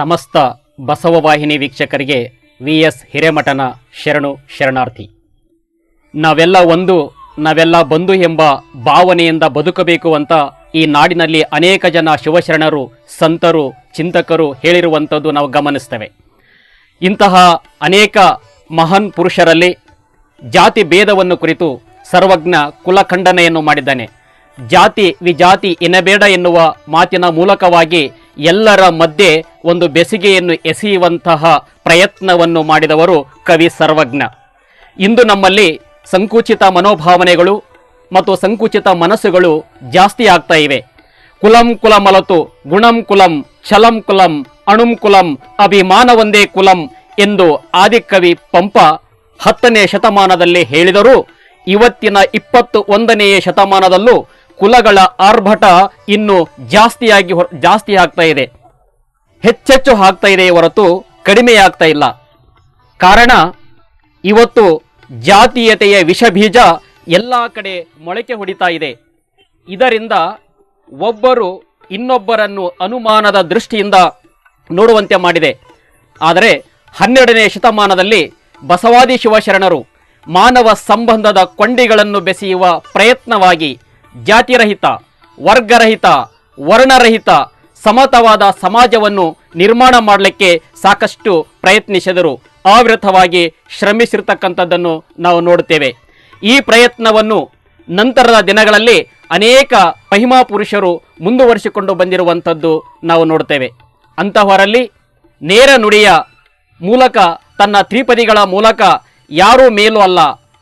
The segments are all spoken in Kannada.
ಸಮಸ್ತ ಬಸವವಾಹಿನಿ ವೀಕ್ಷಕರಿಗೆ ವಿ ಎಸ್ ಹಿರೇಮಠನ ಶರಣು ಶರಣಾರ್ಥಿ. ನಾವೆಲ್ಲ ಒಂದು, ನಾವೆಲ್ಲ ಬಂಧು ಎಂಬ ಭಾವನೆಯಿಂದ ಬದುಕಬೇಕು ಅಂತ ಈ ನಾಡಿನಲ್ಲಿ ಅನೇಕ ಜನ ಶಿವಶರಣರು, ಸಂತರು, ಚಿಂತಕರು ಹೇಳಿರುವಂಥದ್ದು ನಾವು ಗಮನಿಸ್ತೇವೆ. ಇಂತಹ ಅನೇಕ ಮಹಾನ್ ಪುರುಷರಲ್ಲಿ ಜಾತಿ ಭೇದವನ್ನು ಕುರಿತು ಸರ್ವಜ್ಞ ಕುಲಖಂಡನೆಯನ್ನು ಮಾಡಿದ್ದಾನೆ. ಜಾತಿ ವಿಜಾತಿ ಎನ್ನಬೇಡ ಎನ್ನುವ ಮಾತಿನ ಮೂಲಕವಾಗಿ ಎಲ್ಲರ ಮಧ್ಯೆ ಒಂದು ಬೆಸಿಗೆಯನ್ನು ಎಸೆಯುವಂತಹ ಪ್ರಯತ್ನವನ್ನು ಮಾಡಿದವರು ಕವಿ ಸರ್ವಜ್ಞ. ಇಂದು ನಮ್ಮಲ್ಲಿ ಸಂಕುಚಿತ ಮನೋಭಾವನೆಗಳು ಮತ್ತು ಸಂಕುಚಿತ ಮನಸ್ಸುಗಳು ಜಾಸ್ತಿ ಆಗ್ತಾ ಇವೆ. ಕುಲಂ ಕುಲಮಲತು, ಗುಣಂ ಕುಲಂ, ಛಲಂ ಕುಲಂ, ಅಣುಂ ಕುಲಂ ಅಭಿಮಾನವೊಂದೇ ಕುಲಂ ಎಂದು ಆದಿಕವಿ ಪಂಪ ಹತ್ತನೇ ಶತಮಾನದಲ್ಲಿ ಹೇಳಿದರೂ ಇವತ್ತಿನ ಇಪ್ಪತ್ತು ಒಂದನೆಯ ಶತಮಾನದಲ್ಲೂ ಕುಲಗಳ ಆರ್ಭಟ ಇನ್ನು ಜಾಸ್ತಿಯಾಗಿ ಜಾಸ್ತಿ ಆಗ್ತಾ ಇದೆ. ಹೆಚ್ಚೆಚ್ಚು ಆಗ್ತಾ ಇದೆ ಹೊರತು ಕಡಿಮೆಯಾಗ್ತಾ ಇಲ್ಲ. ಕಾರಣ, ಇವತ್ತು ಜಾತೀಯತೆಯ ವಿಷಬೀಜ ಎಲ್ಲ ಕಡೆ ಮೊಳಕೆ ಹೊಡಿತಾ ಇದೆ. ಇದರಿಂದ ಒಬ್ಬರು ಇನ್ನೊಬ್ಬರನ್ನು ಅನುಮಾನದ ದೃಷ್ಟಿಯಿಂದ ನೋಡುವಂತೆ ಮಾಡಿದೆ. ಆದರೆ, ಹನ್ನೆರಡನೇ ಶತಮಾನದಲ್ಲಿ ಬಸವಾದಿ ಶಿವಶರಣರು ಮಾನವ ಸಂಬಂಧದ ಕೊಂಡಿಗಳನ್ನು ಬೆಸೆಯುವ ಪ್ರಯತ್ನವಾಗಿ ಜಾತಿರಹಿತ, ವರ್ಗರಹಿತ, ವರ್ಣರಹಿತ, ಸಮತವಾದ ಸಮಾಜವನ್ನು ನಿರ್ಮಾಣ ಮಾಡಲಿಕ್ಕೆ ಸಾಕಷ್ಟು ಪ್ರಯತ್ನಿಸಿದರು. ಅವಿರತವಾಗಿ ಶ್ರಮಿಸಿರ್ತಕ್ಕಂಥದ್ದನ್ನು ನಾವು ನೋಡುತ್ತೇವೆ. ಈ ಪ್ರಯತ್ನವನ್ನು ನಂತರದ ದಿನಗಳಲ್ಲಿ ಅನೇಕ ಮಹಿಮಾ ಪುರುಷರು ಮುಂದುವರಿಸಿಕೊಂಡು ಬಂದಿರುವಂಥದ್ದು ನಾವು ನೋಡ್ತೇವೆ ಅಂತಹವರಲ್ಲಿ ನೇರ ನುಡಿಯ ಮೂಲಕ, ತನ್ನ ತ್ರಿಪದಿಗಳ ಮೂಲಕ ಯಾರೂ ಮೇಲೂ ಅಲ್ಲ,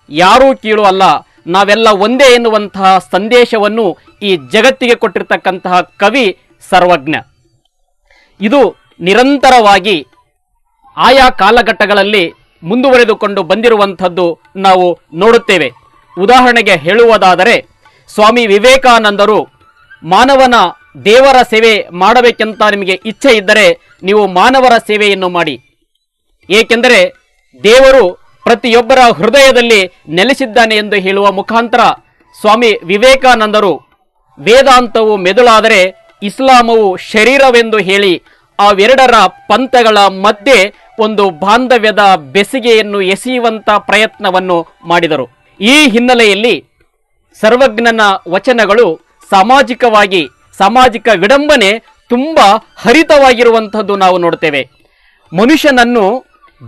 ಯಾರೂ ಕೀಳು ಅಲ್ಲ ನಾವೆಲ್ಲ ಒಂದೇ ಎನ್ನುವಂತಹ ಸಂದೇಶವನ್ನು ಈ ಜಗತ್ತಿಗೆ ಕೊಟ್ಟಿರ್ತಕ್ಕಂತಹ ಕವಿ ಸರ್ವಜ್ಞ. ಇದು ನಿರಂತರವಾಗಿ ಆಯಾ ಕಾಲಘಟ್ಟಗಳಲ್ಲಿ ಮುಂದುವರೆದುಕೊಂಡು ಬಂದಿರುವಂಥದ್ದು ನಾವು ನೋಡುತ್ತೇವೆ. ಉದಾಹರಣೆಗೆ ಹೇಳುವುದಾದರೆ, ಸ್ವಾಮಿ ವಿವೇಕಾನಂದರು, ಮಾನವನ ದೇವರ ಸೇವೆ ಮಾಡಬೇಕೆಂತ ನಿಮಗೆ ಇಚ್ಛೆ ಇದ್ದರೆ ನೀವು ಮಾನವರ ಸೇವೆಯನ್ನು ಮಾಡಿ. ಏಕೆಂದರೆ ದೇವರು ಪ್ರತಿಯೊಬ್ಬರ ಹೃದಯದಲ್ಲಿ ನೆಲೆಸಿದ್ದಾನೆ ಎಂದು ಹೇಳುವ ಮುಖಾಂತರ ಸ್ವಾಮಿ ವಿವೇಕಾನಂದರು, ವೇದಾಂತವು ಮೆದುಳಾದರೆ ಇಸ್ಲಾಮವು ಶರೀರವೆಂದು ಹೇಳಿ ಅವೆರಡರ ಪಂಥಗಳ ಮಧ್ಯೆ ಒಂದು ಬಾಂಧವ್ಯದ ಬೆಸಿಗೆಯನ್ನು ಎಸೆಯುವಂಥ ಪ್ರಯತ್ನವನ್ನು ಮಾಡಿದರು. ಈ ಹಿನ್ನೆಲೆಯಲ್ಲಿ ಸರ್ವಜ್ಞನ ವಚನಗಳು ಸಾಮಾಜಿಕವಾಗಿ, ಸಾಮಾಜಿಕ ವಿಡಂಬನೆ ತುಂಬ ಹರಿತವಾಗಿರುವಂಥದ್ದು ನಾವು ನೋಡ್ತೇವೆ. ಮನುಷ್ಯನನ್ನು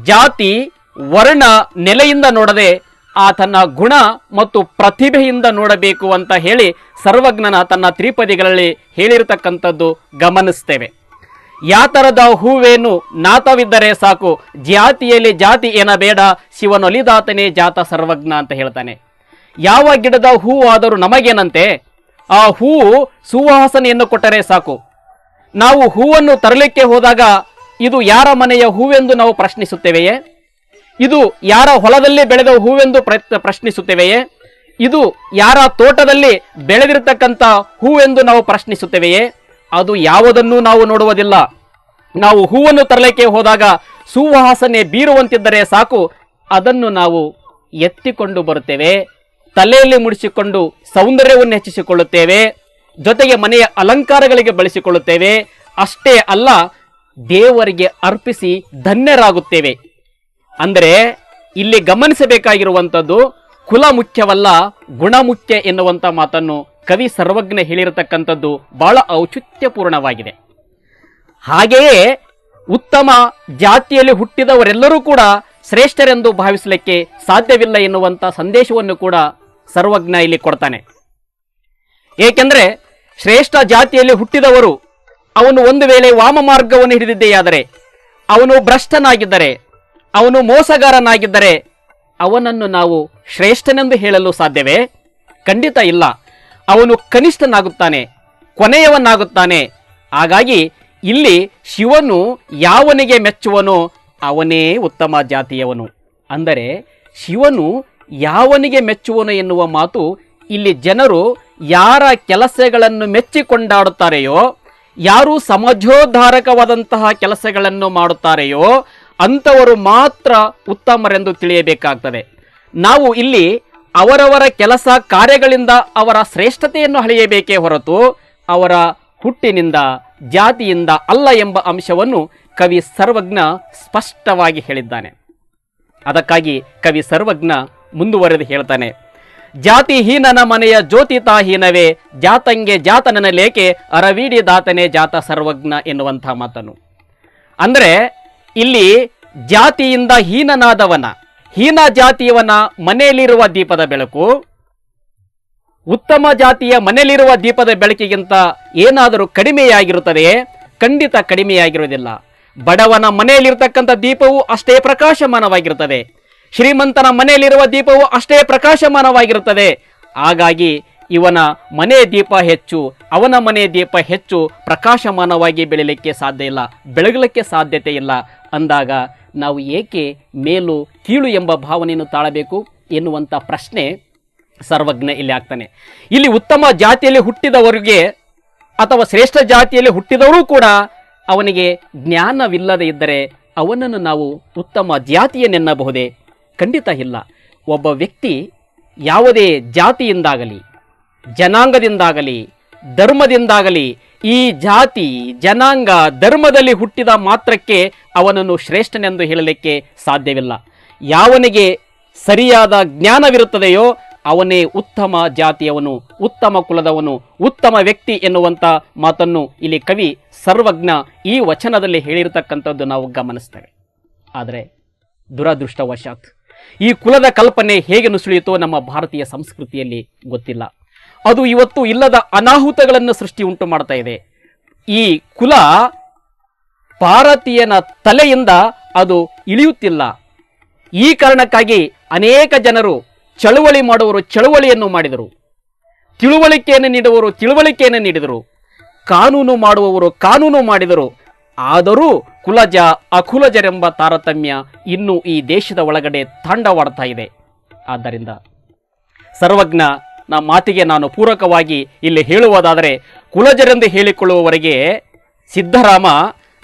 ಜಾತಿ ವರ್ಣ ನೆಲೆಯಿಂದ ನೋಡದೆ ಆತನ ಗುಣ ಮತ್ತು ಪ್ರತಿಭೆಯಿಂದ ನೋಡಬೇಕು ಅಂತ ಹೇಳಿ ಸರ್ವಜ್ಞನ ತನ್ನ ತ್ರಿಪದಿಗಳಲ್ಲಿ ಹೇಳಿರತಕ್ಕಂಥದ್ದು ಗಮನಿಸ್ತೇವೆ. ಯಾತರದ ಹೂವೇನು ನಾತವಿದ್ದರೆ ಸಾಕು, ಜಾತಿಯಲ್ಲಿ ಜಾತಿ ಏನ ಬೇಡ, ಶಿವನೊಲಿದಾತನೇ ಜಾತ ಸರ್ವಜ್ಞ ಅಂತ ಹೇಳ್ತಾನೆ. ಯಾವ ಗಿಡದ ಹೂ ಆದರೂ ನಮಗೇನಂತೆ? ಆ ಹೂವು ಸುವಾಸನೆಯನ್ನು ಕೊಟ್ಟರೆ ಸಾಕು. ನಾವು ಹೂವನ್ನು ತರಲಿಕ್ಕೆ ಹೋದಾಗ ಇದು ಯಾರ ಮನೆಯ ಹೂವೆಂದು ನಾವು ಪ್ರಶ್ನಿಸುತ್ತೇವೆಯೇ? ಇದು ಯಾರ ಹೊಲದಲ್ಲಿ ಬೆಳೆದ ಹೂವೆಂದು ಪ್ರ- ಪ್ರಶ್ನಿಸುತ್ತೇವೆಯೇ? ಇದು ಯಾರ ತೋಟದಲ್ಲಿ ಬೆಳೆದಿರತಕ್ಕಂಥ ಹೂವೆಂದು ನಾವು ಪ್ರಶ್ನಿಸುತ್ತೇವೆಯೇ? ಅದು ಯಾವುದನ್ನೂ ನಾವು ನೋಡುವುದಿಲ್ಲ. ನಾವು ಹೂವನ್ನು ತರಲಿಕ್ಕೆ ಹೋದಾಗ ಸುವಾಸನೆ ಬೀರುವಂತಿದ್ದರೆ ಸಾಕು, ಅದನ್ನು ನಾವು ಎತ್ತಿಕೊಂಡು ಬರುತ್ತೇವೆ, ತಲೆಯಲ್ಲಿ ಮುಡಿಸಿಕೊಂಡು ಸೌಂದರ್ಯವನ್ನು ಹೆಚ್ಚಿಸಿಕೊಳ್ಳುತ್ತೇವೆ, ಜೊತೆಗೆ ಮನೆಯ ಅಲಂಕಾರಗಳಿಗೆ ಬಳಸಿಕೊಳ್ಳುತ್ತೇವೆ, ಅಷ್ಟೇ ಅಲ್ಲ, ದೇವರಿಗೆ ಅರ್ಪಿಸಿ ಧನ್ಯರಾಗುತ್ತೇವೆ. ಅಂದರೆ ಇಲ್ಲಿ ಗಮನಿಸಬೇಕಾಗಿರುವಂಥದ್ದು ಕುಲ ಮುಖ್ಯವಲ್ಲ ಗುಣ ಮುಖ್ಯ ಎನ್ನುವಂಥ ಮಾತನ್ನು ಕವಿ ಸರ್ವಜ್ಞ ಹೇಳಿರತಕ್ಕಂಥದ್ದು ಬಹಳ ಔಚಿತ್ಯಪೂರ್ಣವಾಗಿದೆ. ಹಾಗೆಯೇ ಉತ್ತಮ ಜಾತಿಯಲ್ಲಿ ಹುಟ್ಟಿದವರೆಲ್ಲರೂ ಕೂಡ ಶ್ರೇಷ್ಠರೆಂದು ಭಾವಿಸಲಿಕ್ಕೆ ಸಾಧ್ಯವಿಲ್ಲ ಎನ್ನುವಂಥ ಸಂದೇಶವನ್ನು ಕೂಡ ಸರ್ವಜ್ಞ ಇಲ್ಲಿ ಕೊಡ್ತಾನೆ. ಏಕೆಂದರೆ ಶ್ರೇಷ್ಠ ಜಾತಿಯಲ್ಲಿ ಹುಟ್ಟಿದವರು ಅವನು ಒಂದು ವೇಳೆ ವಾಮ ಮಾರ್ಗವನ್ನು ಹಿಡಿದಿದ್ದೆಯಾದರೆ, ಅವನು ಭ್ರಷ್ಟನಾಗಿದ್ದರೆ ಅವನು ಮೋಸಗಾರನಾಗಿದ್ದರೆ ಅವನನ್ನು ನಾವು ಶ್ರೇಷ್ಠನೆಂದು ಹೇಳಲು ಸಾಧ್ಯವೇ? ಖಂಡಿತ ಇಲ್ಲ. ಅವನು ಕನಿಷ್ಠನಾಗುತ್ತಾನೆ, ಕೊನೆಯವನಾಗುತ್ತಾನೆ. ಹಾಗಾಗಿ ಇಲ್ಲಿ ಶಿವನು ಯಾವನಿಗೆ ಮೆಚ್ಚುವನೋ ಅವನೇ ಉತ್ತಮ ಜಾತಿಯವನು. ಅಂದರೆ ಶಿವನು ಯಾವನಿಗೆ ಮೆಚ್ಚುವನು ಎನ್ನುವ ಮಾತು ಇಲ್ಲಿ ಜನರು ಯಾರ ಕೆಲಸಗಳನ್ನು ಮೆಚ್ಚಿಕೊಂಡಾಡುತ್ತಾರೆಯೋ, ಯಾರು ಸಮಾಜೋದ್ಧಾರಕವಾದಂತಹ ಕೆಲಸಗಳನ್ನು ಮಾಡುತ್ತಾರೆಯೋ ಅಂಥವರು ಮಾತ್ರ ಉತ್ತಮರೆಂದು ತಿಳಿಯಬೇಕಾಗ್ತದೆ. ನಾವು ಇಲ್ಲಿ ಅವರವರ ಕೆಲಸ ಕಾರ್ಯಗಳಿಂದ ಅವರ ಶ್ರೇಷ್ಠತೆಯನ್ನು ಅಳೆಯಬೇಕೇ ಹೊರತು ಅವರ ಹುಟ್ಟಿನಿಂದ, ಜಾತಿಯಿಂದ ಅಲ್ಲ ಎಂಬ ಅಂಶವನ್ನು ಕವಿ ಸರ್ವಜ್ಞ ಸ್ಪಷ್ಟವಾಗಿ ಹೇಳಿದ್ದಾನೆ. ಅದಕ್ಕಾಗಿ ಕವಿ ಸರ್ವಜ್ಞ ಮುಂದುವರೆದು ಹೇಳ್ತಾನೆ. ಜಾತಿಹೀನನ ಮನೆಯ ಜ್ಯೋತಿತಾಹೀನವೇ, ಜಾತಂಗೆ ಜಾತನನ ಲೇಖೆ ಅರವೀಡಿ ದಾತನೇ ಜಾತ ಸರ್ವಜ್ಞ ಎನ್ನುವಂಥ ಮಾತನ್ನು. ಅಂದರೆ ಇಲ್ಲಿ ಜಾತಿಯಿಂದ ಹೀನನಾದವನ, ಹೀನ ಜಾತಿಯವನ ಮನೆಯಲ್ಲಿರುವ ದೀಪದ ಬೆಳಕು, ಉತ್ತಮ ಜಾತಿಯ ಮನೆಯಲ್ಲಿರುವ ದೀಪದ ಬೆಳಕಿಗಿಂತ ಏನಾದರೂ ಕಡಿಮೆಯಾಗಿರುತ್ತದೆ? ಖಂಡಿತ ಕಡಿಮೆಯಾಗಿರುವುದಿಲ್ಲ. ಬಡವನ ಮನೆಯಲ್ಲಿರ್ತಕ್ಕಂಥ ದೀಪವು ಅಷ್ಟೇ ಪ್ರಕಾಶಮಾನವಾಗಿರುತ್ತದೆ. ಶ್ರೀಮಂತನ ಮನೆಯಲ್ಲಿರುವ ದೀಪವು ಅಷ್ಟೇ ಪ್ರಕಾಶಮಾನವಾಗಿರುತ್ತದೆ. ಹಾಗಾಗಿ ಇವನ ಮನೆ ದೀಪ ಹೆಚ್ಚು, ಅವನ ಮನೆ ದೀಪ ಹೆಚ್ಚು ಪ್ರಕಾಶಮಾನವಾಗಿ ಬೆಳೀಲಿಕ್ಕೆ ಸಾಧ್ಯ ಇಲ್ಲ, ಬೆಳಗಲಿಕ್ಕೆ ಸಾಧ್ಯತೆ ಇಲ್ಲ. ಅಂದಾಗ ನಾವು ಏಕೆ ಮೇಲು ಕೀಳು ಎಂಬ ಭಾವನೆಯನ್ನು ತಾಳಬೇಕು ಎನ್ನುವಂಥ ಪ್ರಶ್ನೆ ಸರ್ವಜ್ಞ ಇಲ್ಲಿ ಆಗ್ತಾನೆ. ಇಲ್ಲಿ ಉತ್ತಮ ಜಾತಿಯಲ್ಲಿ ಹುಟ್ಟಿದವರಿಗೆ ಅಥವಾ ಶ್ರೇಷ್ಠ ಜಾತಿಯಲ್ಲಿ ಹುಟ್ಟಿದವರೂ ಕೂಡ ಅವನಿಗೆ ಜ್ಞಾನವಿಲ್ಲದೆ ಇದ್ದರೆ ಅವನನ್ನು ನಾವು ಉತ್ತಮ ಜಾತಿಯನ್ನೆನ್ನಬಹುದೇ ಖಂಡಿತ ಇಲ್ಲ. ಒಬ್ಬ ವ್ಯಕ್ತಿ ಯಾವುದೇ ಜಾತಿಯಿಂದಾಗಲಿ, ಜನಾಂಗದಿಂದಾಗಲಿ, ಧರ್ಮದಿಂದಾಗಲಿ ಈ ಜಾತಿ ಜನಾಂಗ ಧರ್ಮದಲ್ಲಿ ಹುಟ್ಟಿದ ಮಾತ್ರಕ್ಕೆ ಅವನನ್ನು ಶ್ರೇಷ್ಠನೆಂದು ಹೇಳಲಿಕ್ಕೆ ಸಾಧ್ಯವಿಲ್ಲ. ಯಾವನಿಗೆ ಸರಿಯಾದ ಜ್ಞಾನವಿರುತ್ತದೆಯೋ ಅವನೇ ಉತ್ತಮ ಜಾತಿಯವನು, ಉತ್ತಮ ಕುಲದವನು, ಉತ್ತಮ ವ್ಯಕ್ತಿ ಎನ್ನುವಂಥ ಮಾತನ್ನು ಇಲ್ಲಿ ಕವಿ ಸರ್ವಜ್ಞ ಈ ವಚನದಲ್ಲಿ ಹೇಳಿರತಕ್ಕಂಥದ್ದು ನಾವು ಗಮನಿಸ್ತೇವೆ. ಆದರೆ ದುರದೃಷ್ಟವಶಾತ್ ಈ ಕುಲದ ಕಲ್ಪನೆ ಹೇಗೆ ನುಸುಳಿಯಿತೋ ನಮ್ಮ ಭಾರತೀಯ ಸಂಸ್ಕೃತಿಯಲ್ಲಿ ಗೊತ್ತಿಲ್ಲ. ಅದು ಇವತ್ತು ಇಲ್ಲದ ಅನಾಹುತಗಳನ್ನು ಸೃಷ್ಟಿ ಉಂಟು ಮಾಡ್ತಾ ಇದೆ. ಈ ಕುಲ ಭಾರತೀಯನ ತಲೆಯಿಂದ ಅದು ಇಳಿಯುತ್ತಿಲ್ಲ. ಈ ಕಾರಣಕ್ಕಾಗಿ ಅನೇಕ ಜನರು ಚಳುವಳಿ ಮಾಡುವರು ಚಳುವಳಿಯನ್ನು ಮಾಡಿದರು. ತಿಳುವಳಿಕೆಯನ್ನು ನೀಡುವರು ತಿಳುವಳಿಕೆಯನ್ನು ನೀಡಿದರು. ಕಾನೂನು ಮಾಡುವವರು ಕಾನೂನು ಮಾಡಿದರು. ಆದರೂ ಕುಲಜ ಅಕುಲಜರೆಂಬ ತಾರತಮ್ಯ ಇನ್ನೂ ಈ ದೇಶದ ಒಳಗಡೆ ತಾಂಡವಾಡ್ತಾ ಇದೆ. ಆದ್ದರಿಂದ ಸರ್ವಜ್ಞ ನಾ ಮಾತಿಗೆ ನಾನು ಪೂರಕವಾಗಿ ಇಲ್ಲಿ ಹೇಳುವುದಾದರೆ ಕುಲಜರೆಂದು ಹೇಳಿಕೊಳ್ಳುವವರೆಗೆ ಸಿದ್ದರಾಮ